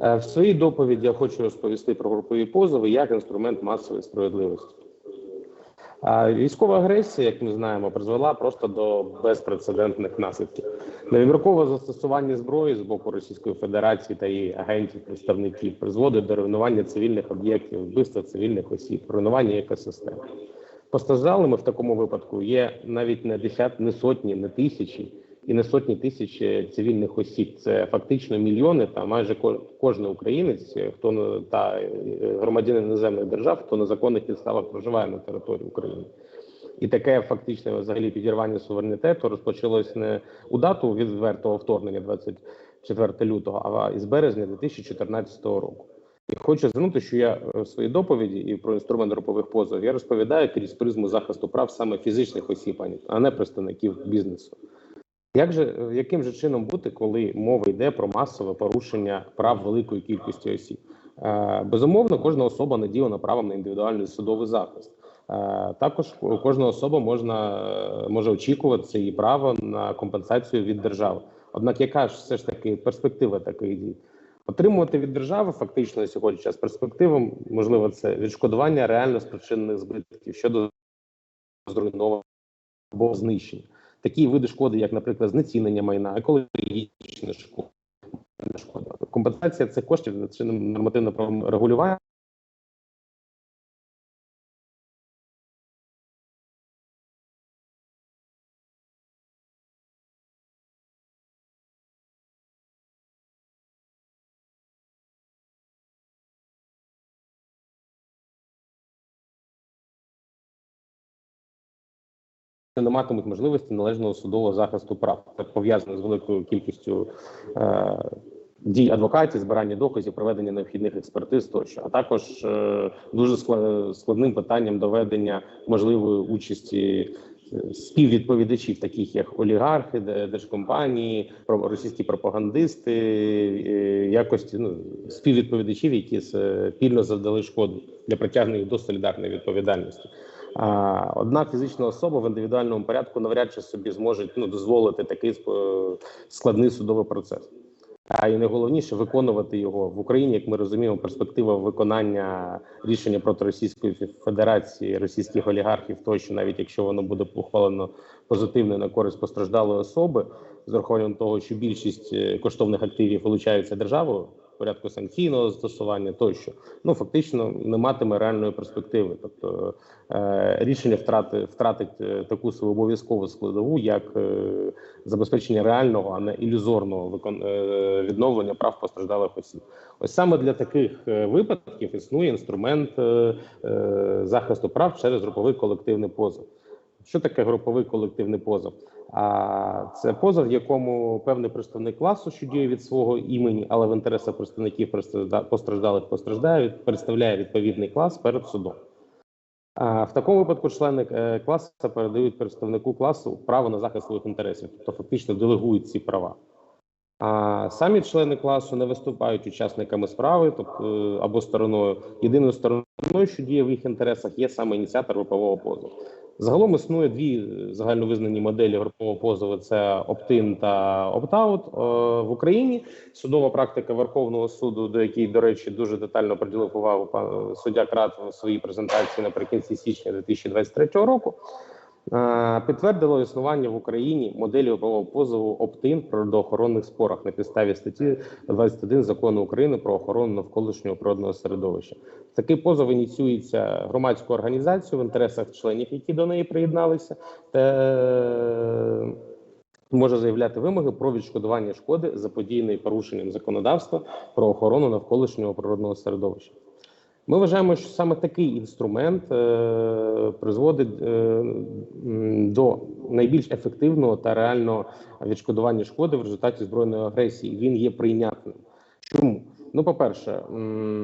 Е, В своїй доповіді я хочу розповісти про групові позови як інструмент масової справедливості. Військова агресія, як ми знаємо, призвела просто до безпрецедентних наслідків. Невибіркове застосування зброї з боку Російської Федерації та її агентів, представників призводить до руйнування цивільних об'єктів, вбивства цивільних осіб, руйнування екосистем. Постраждалими в такому випадку є навіть не десят, не сотні, не тисячі і не сотні тисяч е, цивільних осіб. Це фактично мільйони та майже ко- кожен українець, е, хто та е, громадянин іноземних держав, хто на законних підставах проживає на території України. І таке фактичне взагалі підірвання суверенітету розпочалось не у дату відвертого вторгнення 24 лютого, а із березня 2014 року. І хочу звернути, що я в своїй доповіді і про інструмент групових позовів я розповідаю крізь призму захисту прав саме фізичних осіб, а не представників бізнесу. Як же е, яким же чином бути, коли мова йде про масове порушення прав великої кількості осіб? Е, Безумовно, кожна особа наділена правом на індивідуальний судовий захист. Е, Також кожна особа можна е, може очікувати її право на компенсацію від держави. Однак, яка ж все ж таки перспектива таких дій? Отримувати від держави фактично на сьогодні час перспективом, можливо, це відшкодування реально спричинених збитків щодо зруйнованого або знищення. Такі види шкоди, як, наприклад, знецінення майна, екологічна шкода. Компенсація цих коштів за чином нормативно регулювання не матимуть можливості належного судового захисту прав. Це пов'язано з великою кількістю е, дій адвокатів, збирання доказів, проведення необхідних експертиз тощо, а також е, дуже складним питанням доведення можливої участі е, співвідповідачів, таких як олігархи, держкомпанії, російські пропагандисти, е, якості ну, співвідповідачів, які спільно завдали шкоду для притягнення до солідарної відповідальності. Одна фізична особа в індивідуальному порядку навряд чи собі зможе ну, дозволити такий складний судовий процес. А і найголовніше виконувати його в Україні, як ми розуміємо, перспектива виконання рішення проти Російської Федерації, російських олігархів, тощо, навіть якщо воно буде ухвалено позитивно на користь постраждалої особи, з урахуванням того, що більшість е, коштовних активів вилучаються державою порядку санкційного застосування, тощо ну фактично не матиме реальної перспективи. Тобто е, рішення втрати втратить е, таку свою обов'язкову складову, як е, забезпечення реального, а не ілюзорного викон... е, відновлення прав постраждалих осіб. Ось саме для таких е, випадків існує інструмент е, е, захисту прав через груповий колективний позов. Що таке груповий колективний позов? А це позов, в якому певний представник класу, що діє від свого імені, але в інтересах представників постраждалих постраждає, представляє відповідний клас перед судом. А в такому випадку члени е, класу передають представнику класу право на захист своїх інтересів, тобто фактично делегують ці права. А самі члени класу не виступають учасниками справи, тобто е, або стороною. Єдиною стороною, що діє в їх інтересах, є саме ініціатор групового позову. Загалом існує дві е, загальновизнані моделі групового позову: це opt-in та opt-out. Е, в Україні. Судова практика Верховного суду, до якій, до речі, дуже детально приділив увагу пан суддя Крат у своїй презентації наприкінці січня 2023 року. Е, Підтвердило існування в Україні моделі групового позову opt-in в природоохоронних спорах на підставі статті 21 закону України про охорону навколишнього природного середовища. Такий позов ініціюється громадською організацією в інтересах членів, які до неї приєдналися, та е, може заявляти вимоги про відшкодування шкоди заподіяної порушенням законодавства про охорону навколишнього природного середовища. Ми вважаємо, що саме такий інструмент е, призводить е, до найбільш ефективного та реального відшкодування шкоди в результаті збройної агресії. Він є прийнятним. Чому? Ну, по-перше,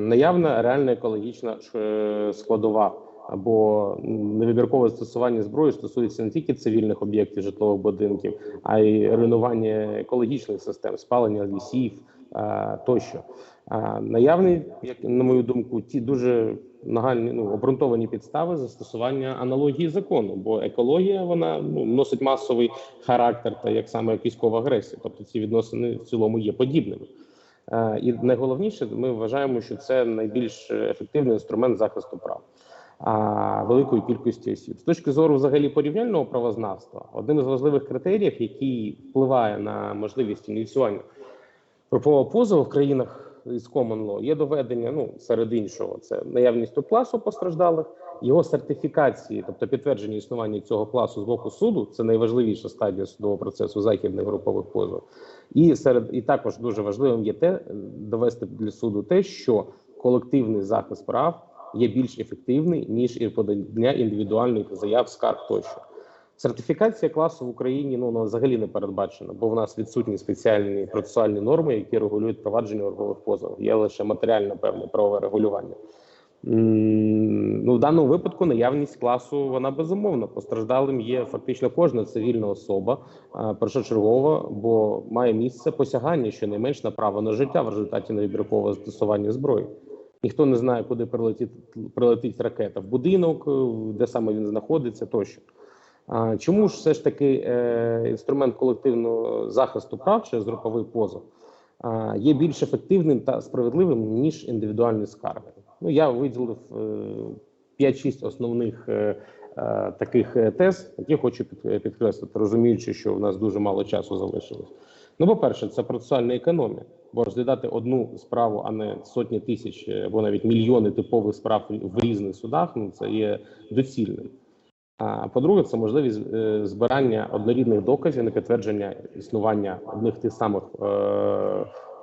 наявна реальна екологічна е, складова або невибіркове застосування зброї стосується не тільки цивільних об'єктів житлових будинків, а й руйнування екологічних систем, спалення лісів тощо. А наявний, як на мою думку, ті дуже нагальні ну обґрунтовані підстави застосування аналогії закону, бо екологія вона ну носить масовий характер, та як саме як військова агресія, тобто ці відносини в цілому є подібними. Е, І найголовніше, ми вважаємо, що це найбільш ефективний інструмент захисту прав великої кількості осіб. З точки зору взагалі порівняльного правознавства, одним із важливих критеріїв, який впливає на можливість ініціювання групового позову в країнах із common law, є доведення, ну серед іншого, це наявність у класу постраждалих, його сертифікації, тобто підтвердження існування цього класу з боку суду, це найважливіша стадія судового процесу західних групових позовів. І серед і також дуже важливим є те довести для суду те, що колективний захист прав є більш ефективний ніж і подання індивідуальних заяв, скарг тощо. Сертифікація класу в Україні ну взагалі не передбачена, бо в нас відсутні спеціальні процесуальні норми, які регулюють провадження верхових позовів. Є лише матеріально певне правове регулювання. Ну, в даному випадку наявність класу вона безумовно постраждалим є фактично кожна цивільна особа а, першочергово, бо має місце посягання щонайменш на право на життя в результаті невибіркового застосування зброї. Ніхто не знає, куди прилетить, прилетить ракета в будинок, е, де саме він знаходиться, тощо. Чому ж все ж таки е, інструмент колективного захисту прав через груповий позов є більш ефективним та справедливим ніж індивідуальні скарги? Ну я виділив е, 5-6 основних е, е, таких е, тез, які хочу підкреслити, розуміючи, що в нас дуже мало часу залишилось. Ну, по-перше, це процесуальна економія, бо розглядати одну справу, а не сотні тисяч е, або навіть мільйони типових справ в різних судах. Ну це є доцільним. А по-друге, це можливість е, збирання однорідних доказів на підтвердження існування одних тих самих е,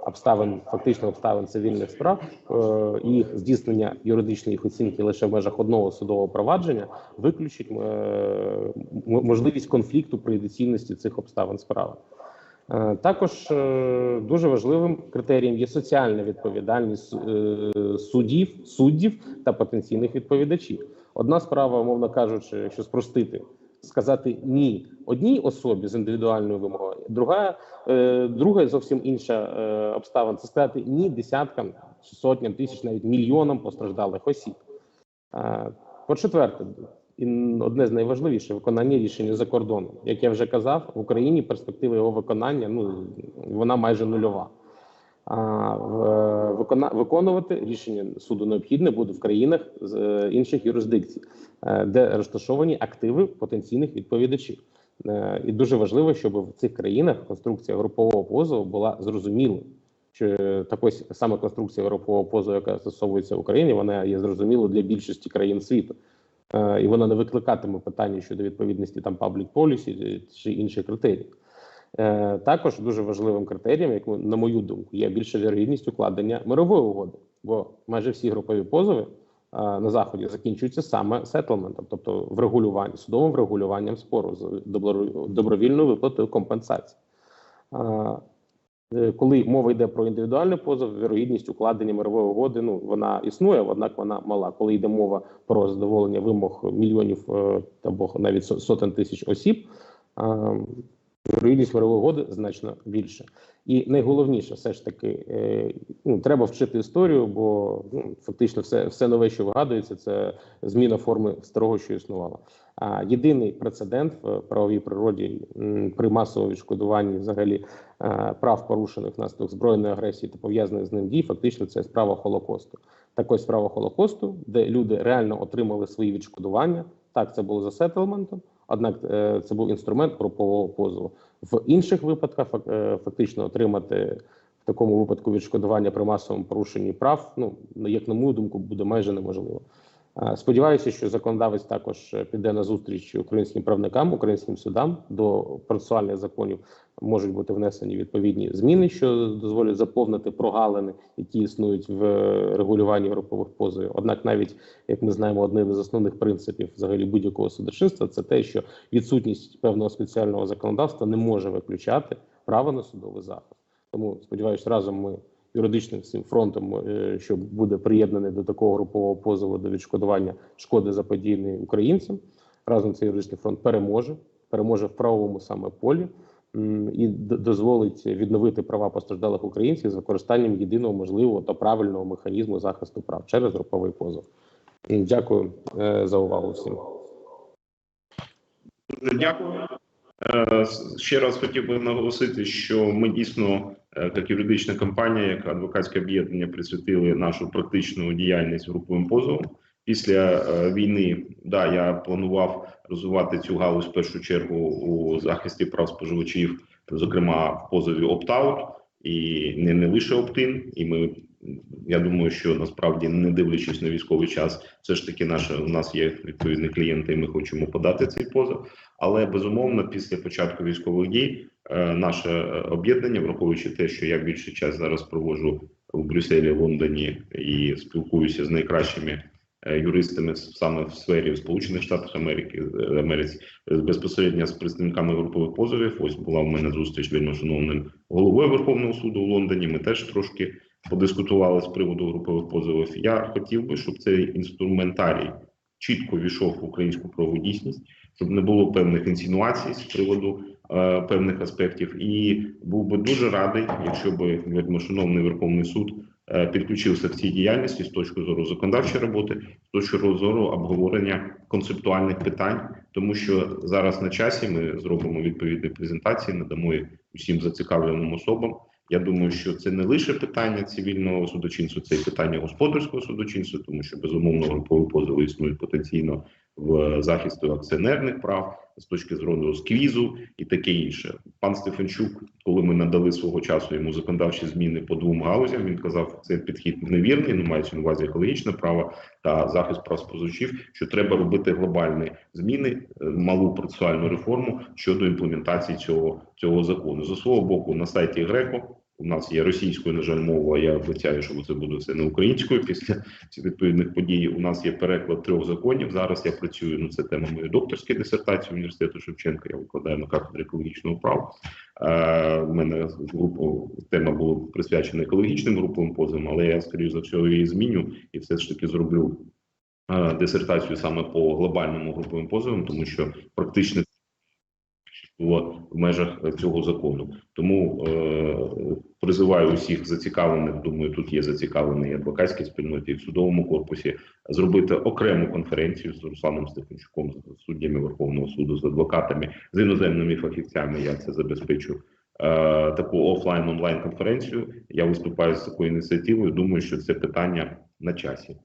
обставин, фактично обставин цивільних справ, е, їх здійснення юридичної оцінки лише в межах одного судового провадження виключить е, можливість конфлікту при доцільності цих обставин справи. Також дуже важливим критерієм є соціальна відповідальність суддів, суддів та потенційних відповідачів. Одна справа, умовно кажучи, якщо спростити, сказати ні одній особі з індивідуальною вимогою, друга, е, друга зовсім інша е, обставина це сказати ні десяткам, сотням тисяч, навіть мільйонам постраждалих осіб. Е, По-четверте, і одне з найважливіших виконання рішення за кордоном. Як я вже казав, в Україні перспектива його виконання ну вона майже нульова. Виконувати рішення суду необхідне буде в країнах з е, інших юрисдикцій, е, де розташовані активи потенційних відповідачів. Е, І дуже важливо, щоб в цих країнах конструкція групового позову була зрозумілою. Що так саме конструкція групового позову, яка застосовується в Україні, вона є зрозумілою для більшості країн світу. І вона не викликатиме питання щодо відповідності там public policy чи інших критеріїв. Е, Також дуже важливим критерієм, як на мою думку, є більша вірогідність укладення мирової угоди, бо майже всі групові позови е, на заході закінчуються саме сетлментом, тобто врегулюванням, судовим врегулюванням спору з добровільною виплатою компенсації. Е, Коли мова йде про індивідуальний позов, вірогідність укладення мирової угоди ну вона існує, однак вона мала. Коли йде мова про задоволення вимог мільйонів або навіть сотень тисяч осіб, е, вірогідність мирової угоди значно більше. І найголовніше, все ж таки, е, ну треба вчити історію, бо ну фактично все, все нове, що вигадується, це зміна форми старого, що існувало. А єдиний прецедент в правовій природі при масовому відшкодуванні взагалі е, прав порушених внаслідок збройної агресії та пов'язаних з ним дій, фактично це справа Холокосту. Так ось справа Холокосту, де люди реально отримали свої відшкодування. Так, це було за сетлментом, однак е, це був інструмент групового позову. В інших випадках е, фактично отримати в такому випадку відшкодування при масовому порушенні прав, ну як на мою думку, буде майже неможливо. Сподіваюся, що законодавець також е, піде на зустріч українським правникам, українським судам до процесуальних законів можуть бути внесені відповідні зміни, що дозволять заповнити прогалини, які існують в е, регулюванні групових позовів. Однак, навіть як ми знаємо, одним із основних принципів взагалі будь-якого судочинства це те, що відсутність певного спеціального законодавства не може виключати право на судовий захист. Тому сподіваюся, разом ми юридичним цим фронтом, е, що буде приєднаний до такого групового позову до відшкодування шкоди заподіяної українцям. Разом цей юридичний фронт переможе, переможе в правовому саме полі і дозволить відновити права постраждалих українців з використанням єдиного можливого та правильного механізму захисту прав через груповий позов. Дякую е, за увагу всім. Дякую. Е, Ще раз хотів би наголосити, що ми дійсно, як юридична компанія, як адвокатське об'єднання, присвятили нашу практичну діяльність груповим позовом. Після е, війни, да, я планував розвивати цю галузь в першу чергу у захисті прав споживачів, зокрема в позові опт-аут, і не, не лише оптин. І ми я думаю, що насправді не дивлячись на військовий час, все ж таки наше у нас є відповідні клієнти, і ми хочемо подати цей позов. Але безумовно, після початку військових дій, е, наше е, об'єднання, враховуючи те, що я більше час зараз проводжу в Брюсселі, Лондоні і спілкуюся з найкращими е, юристами саме в сфері Сполучених Штатів Америки Америці безпосередньо з представниками групових позовів. Ось була в мене зустріч вельми шановним головою Верховного суду в Лондоні. Ми теж трошки подискутували з приводу групових позовів. Я хотів би, щоб цей інструментарій чітко війшов в українську правову дійсність, щоб не було певних інсинуацій з приводу е, певних аспектів. І був би дуже радий, якщо би шановний Верховний суд е, підключився в цій діяльності з точки зору законодавчої роботи, з точки зору обговорення концептуальних питань, тому що зараз на часі ми зробимо відповідні презентації, надамо їх усім зацікавленим особам. Я думаю, що це не лише питання цивільного судочинства, це і питання господарського судочинства, тому що безумовно групові позови існують потенційно в захисту акціонерних прав з точки зору сквізу і таке інше. Пан Стефанчук, коли ми надали свого часу йому законодавчі зміни по двом галузям, він казав, це підхід невірний, не мається на увазі екологічне право та захист прав споживачів, що треба робити глобальні зміни, е, малу процесуальну реформу щодо імплементації цього цього закону. З свого боку, на сайті Греко. У нас є російською, на жаль, мова. Я обіцяю, що це буде все не українською після цих відповідних подій. У нас є переклад трьох законів. Зараз я працюю. Ну це тема моєї докторської дисертації університету Шевченка. Я викладаю на кафедрі екологічного права. Е, У мене групу тема була присвячена екологічним груповим позовам, але я скоріш за все її зміню і все ж таки зроблю е, дисертацію саме по глобальному груповим позовам, тому що практично було в межах цього закону. Тому е, призиваю усіх зацікавлених. Думаю, тут є зацікавлені і адвокатські спільноті і в судовому корпусі зробити окрему конференцію з Русланом Стефанчуком, з суддями Верховного суду, з адвокатами, з іноземними фахівцями. Я це забезпечу. Е, таку офлайн онлайн конференцію я виступаю з такою ініціативою. Думаю, що це питання на часі.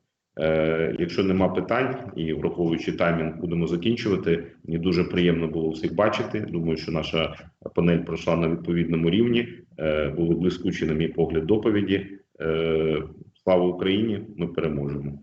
Е, якщо нема питань і враховуючи таймінг, будемо закінчувати. Мені дуже приємно було всіх бачити. Думаю, що наша панель пройшла на відповідному рівні. Е, були блискучі, на мій погляд, доповіді. Е, слава Україні! Ми переможемо.